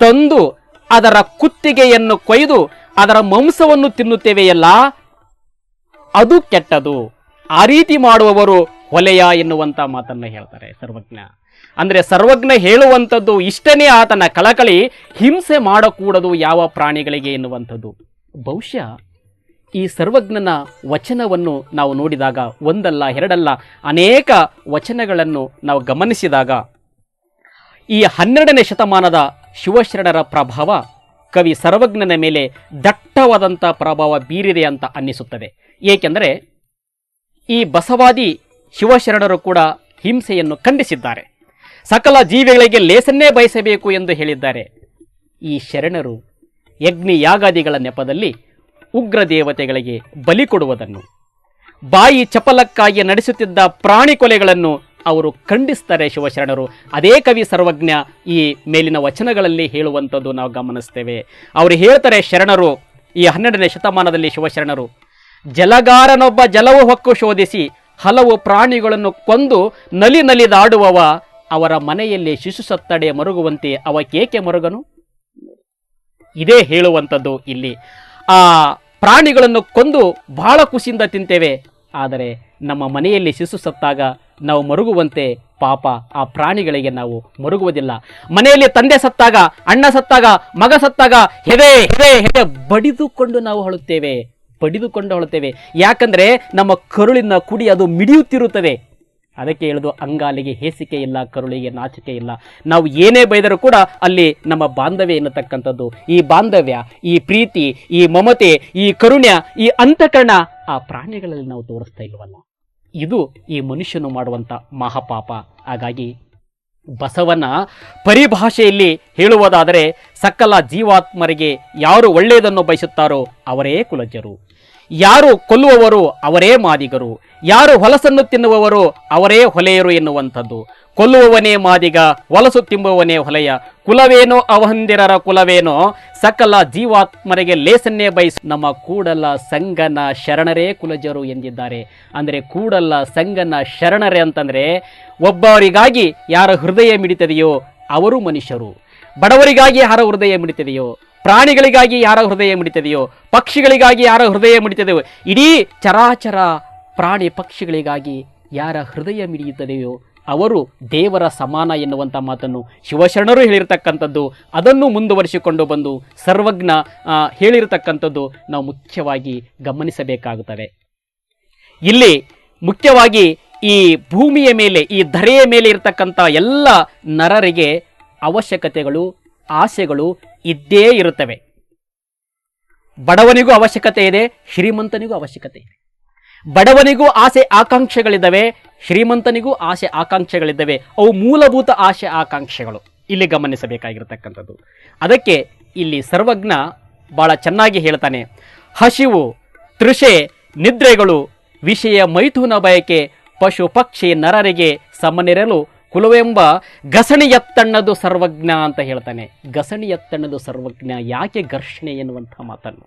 ತಂದು ಅದರ ಕುತ್ತಿಗೆಯನ್ನು ಕೊಯ್ದು ಅದರ ಮಾಂಸವನ್ನು ತಿನ್ನುತ್ತೇವೆಯಲ್ಲ? ಅದು ಕೆಟ್ಟದು. ಆ ರೀತಿ ಮಾಡುವವರು ಹೊಲೆಯ ಎನ್ನುವಂತ ಮಾತನ್ನ ಹೇಳ್ತಾರೆ ಸರ್ವಜ್ಞ. ಅಂದರೆ ಸರ್ವಜ್ಞ ಹೇಳುವಂಥದ್ದು ಇಷ್ಟನೇ ಆತನ ಕಳಕಳಿ, ಹಿಂಸೆ ಮಾಡಕೂಡದು ಯಾವ ಪ್ರಾಣಿಗಳಿಗೆ ಎನ್ನುವಂಥದ್ದು. ಬಹುಶಃ ಈ ಸರ್ವಜ್ಞನ ವಚನವನ್ನು ನಾವು ನೋಡಿದಾಗ ಒಂದಲ್ಲ, ಎರಡಲ್ಲ, ಅನೇಕ ವಚನಗಳನ್ನು ನಾವು ಗಮನಿಸಿದಾಗ ಈ ಹನ್ನೆರಡನೇ ಶತಮಾನದ ಶಿವಶರಣರ ಪ್ರಭಾವ ಕವಿ ಸರ್ವಜ್ಞನ ಮೇಲೆ ದಟ್ಟವಾದಂಥ ಪ್ರಭಾವ ಬೀರಿದೆ ಅಂತ ಅನ್ನಿಸುತ್ತದೆ. ಏಕೆಂದರೆ ಈ ಬಸವಾದಿ ಶಿವಶರಣರು ಕೂಡ ಹಿಂಸೆಯನ್ನು ಖಂಡಿಸಿದ್ದಾರೆ. ಸಕಲ ಜೀವಿಗಳಿಗೆ ಲೇಸನ್ನೇ ಬಯಸಬೇಕು ಎಂದು ಹೇಳಿದ್ದಾರೆ. ಈ ಶರಣರು ಯಜ್ಞಿ ಯಾಗಾದಿಗಳ ನೆಪದಲ್ಲಿ ಉಗ್ರ ದೇವತೆಗಳಿಗೆ ಬಲಿ ಕೊಡುವುದನ್ನು, ಬಾಯಿ ಚಪಲಕ್ಕಾಗಿ ನಡೆಸುತ್ತಿದ್ದ ಪ್ರಾಣಿ ಕೊಲೆಗಳನ್ನು ಅವರು ಖಂಡಿಸ್ತಾರೆ ಶಿವಶರಣರು. ಅದೇ ಕವಿ ಸರ್ವಜ್ಞ ಈ ಮೇಲಿನ ವಚನಗಳಲ್ಲಿ ಹೇಳುವಂಥದ್ದು ನಾವು ಗಮನಿಸ್ತೇವೆ. ಅವರು ಹೇಳ್ತಾರೆ ಶರಣರು, ಈ ಹನ್ನೆರಡನೇ ಶತಮಾನದಲ್ಲಿ ಶಿವಶರಣರು, ಜಲಗಾರನೊಬ್ಬ ಜಲವು ಹೊಕ್ಕು ಶೋಧಿಸಿ ಹಲವು ಪ್ರಾಣಿಗಳನ್ನು ಕೊಂದು ನಲಿ ನಲಿದಾಡುವವ ಅವರ ಮನೆಯಲ್ಲಿ ಶಿಶು ಸತ್ತಡೆ ಮರುಗುವಂತೆ ಅವ ಕೇಕೆ ಮರುಗನು? ಇದೇ ಹೇಳುವಂಥದ್ದು ಇಲ್ಲಿ. ಆ ಪ್ರಾಣಿಗಳನ್ನು ಕೊಂದು ಬಹಳ ಖುಷಿಯಿಂದ ತಿಂತೇವೆ, ಆದರೆ ನಮ್ಮ ಮನೆಯಲ್ಲಿ ಶಿಶು ಸತ್ತಾಗ ನಾವು ಮರುಗುವಂತೆ ಪಾಪ ಆ ಪ್ರಾಣಿಗಳಿಗೆ ನಾವು ಮರುಗುವುದಿಲ್ಲ. ಮನೆಯಲ್ಲಿ ತಂದೆ ಸತ್ತಾಗ, ಅಣ್ಣ ಸತ್ತಾಗ, ಮಗ ಸತ್ತಾಗ ಹೆವೆ ಹೆವೆ ಹೆವೆ ಬಡಿದುಕೊಂಡು ನಾವು ಹೊಳುತ್ತೇವೆ ಬಡಿದುಕೊಂಡು ಹೊಳುತ್ತೇವೆ ಯಾಕಂದ್ರೆ ನಮ್ಮ ಕರುಳಿನ ಕುಡಿ ಅದು ಮಿಡಿಯುತ್ತಿರುತ್ತದೆ. ಅದಕ್ಕೆ ಹೇಳುದು ಅಂಗಾಲಿಗೆ ಹೇಸಿಕೆ ಇಲ್ಲ, ಕರುಳಿಗೆ ನಾಚಿಕೆ ಇಲ್ಲ. ನಾವು ಏನೇ ಬೈದರೂ ಕೂಡ ಅಲ್ಲಿ ನಮ್ಮ ಬಾಂಧವ್ಯ ಎನ್ನತಕ್ಕಂಥದ್ದು. ಈ ಬಾಂಧವ್ಯ, ಈ ಪ್ರೀತಿ, ಈ ಮಮತೆ, ಈ ಕರುಣ್ಯ, ಈ ಅಂತಃಕರಣ ಆ ಪ್ರಾಣಿಗಳಲ್ಲಿ ನಾವು ತೋರಿಸ್ತಾ ಇಲ್ವಲ್ಲ. ಇದು ಈ ಮನುಷ್ಯನು ಮಾಡುವಂಥ ಮಹಾಪಾಪ. ಹಾಗಾಗಿ ಬಸವನ ಪರಿಭಾಷೆಯಲ್ಲಿ ಹೇಳುವುದಾದರೆ ಸಕಲ ಜೀವಾತ್ಮರಿಗೆ ಯಾರು ಒಳ್ಳೆಯದನ್ನು ಬಯಸುತ್ತಾರೋ ಅವರೇ ಕುಲಜ್ಜರು. ಯಾರು ಕೊಲ್ಲುವವರು ಅವರೇ ಮಾದಿಗರು, ಯಾರು ಹೊಲಸನ್ನು ತಿನ್ನುವವರು ಅವರೇ ಹೊಲೆಯರು ಎನ್ನುವಂಥದ್ದು. ಕೊಲ್ಲುವವನೇ ಮಾದಿಗ, ಹೊಲಸು ತಿಂಬುವವನೇ ಹೊಲೆಯ. ಕುಲವೇನೋ ಅವಹಂದಿರರ ಕುಲವೇನೋ, ಸಕಲ ಜೀವಾತ್ಮರಿಗೆ ಲೇಸನ್ನೇ ಬಯಸು. ನಮ್ಮ ಕೂಡಲ ಸಂಗನ ಶರಣರೇ ಕುಲಜರು ಎಂದಿದ್ದಾರೆ. ಅಂದರೆ ಕೂಡಲ ಸಂಗನ ಶರಣರೇ ಅಂತಂದರೆ, ಒಬ್ಬವರಿಗಾಗಿ ಯಾರ ಹೃದಯ ಮಿಡಿತದೆಯೋ ಅವರು ಮನುಷ್ಯರು. ಬಡವರಿಗಾಗಿ ಯಾರ ಹೃದಯ ಮಿಡಿತದೆಯೋ ಪ್ರಾಣಿಗಳಿಗಾಗಿ ಯಾರ ಹೃದಯ ಮಿಡಿತದೆಯೋ, ಪಕ್ಷಿಗಳಿಗಾಗಿ ಯಾರ ಹೃದಯ ಮಿಡಿತದೆಯೋ, ಇಡೀ ಚರಾಚರ ಪ್ರಾಣಿ ಪಕ್ಷಿಗಳಿಗಾಗಿ ಯಾರ ಹೃದಯ ಮಿಡಿಯುತ್ತದೆಯೋ, ಅವರು ದೇವರ ಸಮಾನ ಎನ್ನುವಂಥ ಮಾತನ್ನು ಶಿವಶರಣರು ಹೇಳಿರ್ತಕ್ಕಂಥದ್ದು, ಅದನ್ನು ಮುಂದುವರಿಸಿಕೊಂಡು ಬಂದು ಸರ್ವಜ್ಞ ಹೇಳಿರತಕ್ಕಂಥದ್ದು ನಾವು ಮುಖ್ಯವಾಗಿ ಗಮನಿಸಬೇಕಾಗುತ್ತದೆ. ಇಲ್ಲಿ ಮುಖ್ಯವಾಗಿ ಈ ಭೂಮಿಯ ಮೇಲೆ, ಈ ಧರೆಯ ಮೇಲೆ ಇರತಕ್ಕಂಥ ಎಲ್ಲ ನರರಿಗೆ ಅವಶ್ಯಕತೆಗಳು, ಆಸೆಗಳು ಇದ್ದೇ ಇರುತ್ತವೆ. ಬಡವನಿಗೂ ಅವಶ್ಯಕತೆ ಇದೆ, ಶ್ರೀಮಂತನಿಗೂ ಅವಶ್ಯಕತೆ ಇದೆ. ಬಡವನಿಗೂ ಆಸೆ ಆಕಾಂಕ್ಷೆಗಳಿದ್ದಾವೆ, ಶ್ರೀಮಂತನಿಗೂ ಆಸೆ ಆಕಾಂಕ್ಷೆಗಳಿದ್ದಾವೆ. ಅವು ಮೂಲಭೂತ ಆಸೆ ಆಕಾಂಕ್ಷೆಗಳು. ಇಲ್ಲಿ ಗಮನಿಸಬೇಕಾಗಿರತಕ್ಕಂಥದ್ದು. ಅದಕ್ಕೆ ಇಲ್ಲಿ ಸರ್ವಜ್ಞ ಬಹಳ ಚೆನ್ನಾಗಿ ಹೇಳ್ತಾನೆ, ಹಸಿವು, ತೃಷೆ, ನಿದ್ರೆಗಳು, ವಿಷಯ ಮೈಥುನ ಬಯಕೆ, ಪಶು ಪಕ್ಷಿ ನರರಿಗೆ ಸಮನಿರಲು ಕುಲವೆಂಬ ಗಸಣಿಯತ್ತಣ್ಣದು ಸರ್ವಜ್ಞ ಅಂತ ಹೇಳ್ತಾನೆ. ಗಸಣಿಯತ್ತಣ್ಣದು ಸರ್ವಜ್ಞ ಯಾಕೆ ಘರ್ಷಣೆ ಎನ್ನುವಂಥ ಮಾತನ್ನು.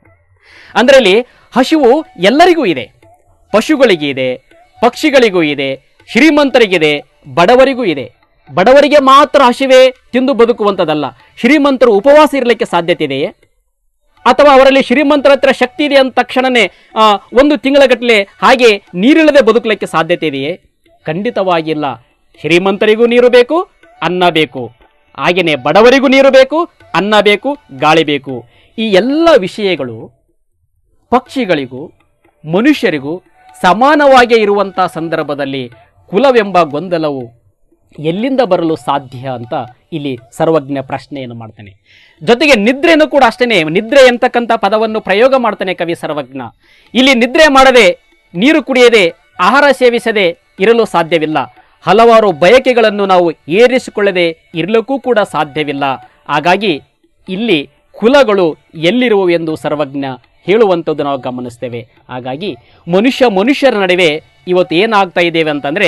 ಅಂದರಲ್ಲಿ ಹಸಿವು ಎಲ್ಲರಿಗೂ ಇದೆ. ಪಶುಗಳಿಗೆ ಇದೆ, ಪಕ್ಷಿಗಳಿಗೂ ಇದೆ, ಶ್ರೀಮಂತರಿಗಿದೆ, ಬಡವರಿಗೂ ಇದೆ. ಬಡವರಿಗೆ ಮಾತ್ರ ಹಸಿವೆ ತಿಂದು ಬದುಕುವಂಥದ್ದಲ್ಲ. ಶ್ರೀಮಂತರು ಉಪವಾಸ ಇರಲಿಕ್ಕೆ ಸಾಧ್ಯತೆ ಇದೆಯೇ? ಅಥವಾ ಅವರಲ್ಲಿ ಶ್ರೀಮಂತರ ಹತ್ರ ಶಕ್ತಿ ಇದೆ ಅಂದ ತಕ್ಷಣವೇ ಒಂದು ತಿಂಗಳಗಟ್ಟಲೆ ಹಾಗೆ ನೀರಿಲ್ಲದೆ ಬದುಕಲಿಕ್ಕೆ ಸಾಧ್ಯತೆ ಇದೆಯೇ? ಖಂಡಿತವಾಗಿಲ್ಲ. ಶ್ರೀಮಂತರಿಗೂ ನೀರು ಬೇಕು, ಅನ್ನ ಬೇಕು. ಹಾಗೆಯೇ ಬಡವರಿಗೂ ನೀರು ಬೇಕು, ಅನ್ನ ಬೇಕು, ಗಾಳಿ ಬೇಕು. ಈ ಎಲ್ಲ ವಿಷಯಗಳು ಪಕ್ಷಿಗಳಿಗೂ, ಮನುಷ್ಯರಿಗೂ ಸಮಾನವಾಗಿ ಇರುವಂಥ ಸಂದರ್ಭದಲ್ಲಿ ಕುಲವೆಂಬ ಗೊಂದಲವು ಎಲ್ಲಿಂದ ಬರಲು ಸಾಧ್ಯ ಅಂತ ಇಲ್ಲಿ ಸರ್ವಜ್ಞ ಪ್ರಶ್ನೆಯನ್ನು ಮಾಡ್ತಾನೆ. ಜೊತೆಗೆ ನಿದ್ರೆಯನ್ನು ಕೂಡ ಅಷ್ಟೇ ನಿದ್ರೆ ಎಂತಕ್ಕಂಥ ಪದವನ್ನು ಪ್ರಯೋಗ ಮಾಡ್ತಾನೆ ಕವಿ ಸರ್ವಜ್ಞ. ಇಲ್ಲಿ ನಿದ್ರೆ ಮಾಡದೆ, ನೀರು ಕುಡಿಯದೆ, ಆಹಾರ ಸೇವಿಸದೆ ಇರಲು ಸಾಧ್ಯವಿಲ್ಲ. ಹಲವಾರು ಬಯಕೆಗಳನ್ನು ನಾವು ಏರಿಸಿಕೊಳ್ಳದೆ ಇರಲಿಕ್ಕೂ ಕೂಡ ಸಾಧ್ಯವಿಲ್ಲ. ಹಾಗಾಗಿ ಇಲ್ಲಿ ಕುಲಗಳು ಎಲ್ಲಿರುವವು ಎಂದು ಸರ್ವಜ್ಞ ಹೇಳುವಂಥದ್ದು ನಾವು ಗಮನಿಸ್ತೇವೆ. ಹಾಗಾಗಿ ಮನುಷ್ಯ ಮನುಷ್ಯರ ನಡುವೆ ಇವತ್ತು ಏನಾಗ್ತಾ ಇದ್ದೇವೆ ಅಂತಂದರೆ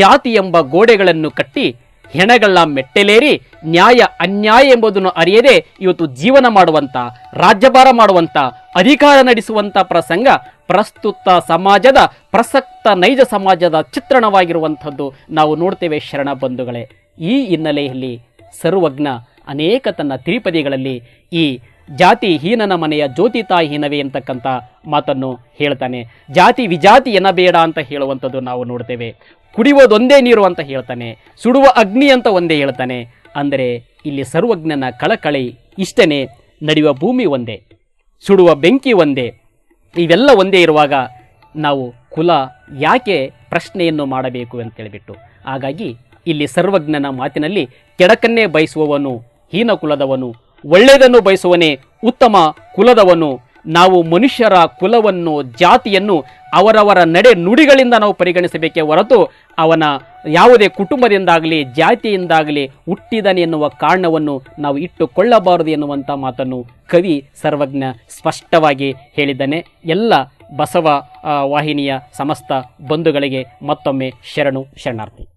ಜಾತಿ ಎಂಬ ಗೋಡೆಗಳನ್ನು ಕಟ್ಟಿ ಹೆಣಗಳ ಮೆಟ್ಟಲೇರಿ ನ್ಯಾಯ ಅನ್ಯಾಯ ಎಂಬುದನ್ನು ಅರಿಯದೆ ಇವತ್ತು ಜೀವನ ಮಾಡುವಂಥ, ರಾಜ್ಯಭಾರ ಮಾಡುವಂಥ, ಅಧಿಕಾರ ನಡೆಸುವಂಥ ಪ್ರಸಂಗ ಪ್ರಸ್ತುತ ಸಮಾಜದ, ಪ್ರಸಕ್ತ ನೈಜ ಸಮಾಜದ ಚಿತ್ರಣವಾಗಿರುವಂಥದ್ದು ನಾವು ನೋಡ್ತೇವೆ ಶರಣ ಬಂಧುಗಳೇ. ಈ ಹಿನ್ನೆಲೆಯಲ್ಲಿ ಸರ್ವಜ್ಞ ಅನೇಕ ತನ್ನ ತ್ರಿಪದಿಗಳಲ್ಲಿ ಈ ಜಾತಿ ಹೀನನ ಮನೆಯ ಜ್ಯೋತಿತಾಯಿ ಹೀನವೇ ಅಂತಕ್ಕಂಥ ಮಾತನ್ನು ಹೇಳ್ತಾನೆ. ಜಾತಿ ವಿಜಾತಿ ಎನ್ನಬೇಡ ಅಂತ ಹೇಳುವಂಥದ್ದು ನಾವು ನೋಡ್ತೇವೆ. ಕುಡಿಯೋದೊಂದೇ ನೀರು ಅಂತ ಹೇಳ್ತಾನೆ. ಸುಡುವ ಅಗ್ನಿ ಅಂತ ಒಂದೇ ಹೇಳ್ತಾನೆ. ಅಂದರೆ ಇಲ್ಲಿ ಸರ್ವಜ್ಞನ ಕಳಕಳಿ ಇಷ್ಟನೇ ನಡೆಯುವ ಭೂಮಿ ಒಂದೇ, ಸುಡುವ ಬೆಂಕಿ ಒಂದೇ ಇವೆಲ್ಲ ಒಂದೇ ಇರುವಾಗ ನಾವು ಕುಲ ಯಾಕೆ ಪ್ರಶ್ನೆಯನ್ನು ಮಾಡಬೇಕು ಅಂತೇಳಿಬಿಟ್ಟು ಹಾಗಾಗಿ ಇಲ್ಲಿ ಸರ್ವಜ್ಞನ ಮಾತಿನಲ್ಲಿ ಕೆಡಕನ್ನೇ ಬಯಸುವವನು ಹೀನ ಕುಲದವನು, ಒಳ್ಳೆಯದನ್ನು ಬಯಸುವನೇ ಉತ್ತಮ ಕುಲದವನು ನಾವು ಮನುಷ್ಯರ ಕುಲವನ್ನು, ಜಾತಿಯನ್ನು, ಅವರವರ ನಡೆ ನುಡಿಗಳಿಂದ ನಾವು ಪರಿಗಣಿಸಬೇಕೇ ಹೊರತು ಅವನ ಯಾವುದೇ ಕುಟುಂಬದಿಂದಾಗಲಿ, ಜಾತಿಯಿಂದಾಗಲಿ ಹುಟ್ಟಿದನೆ ಎನ್ನುವ ಕಾರಣವನ್ನು ನಾವು ಇಟ್ಟುಕೊಳ್ಳಬಾರದು ಎನ್ನುವಂಥ ಮಾತನ್ನು ಕವಿ ಸರ್ವಜ್ಞ ಸ್ಪಷ್ಟವಾಗಿ ಹೇಳಿದ್ದಾನೆ. ಎಲ್ಲ ಬಸವ ವಾಹಿನಿಯ ಸಮಸ್ತ ಬಂಧುಗಳಿಗೆ ಮತ್ತೊಮ್ಮೆ ಶರಣು ಶರಣಾರ್ಥಿ.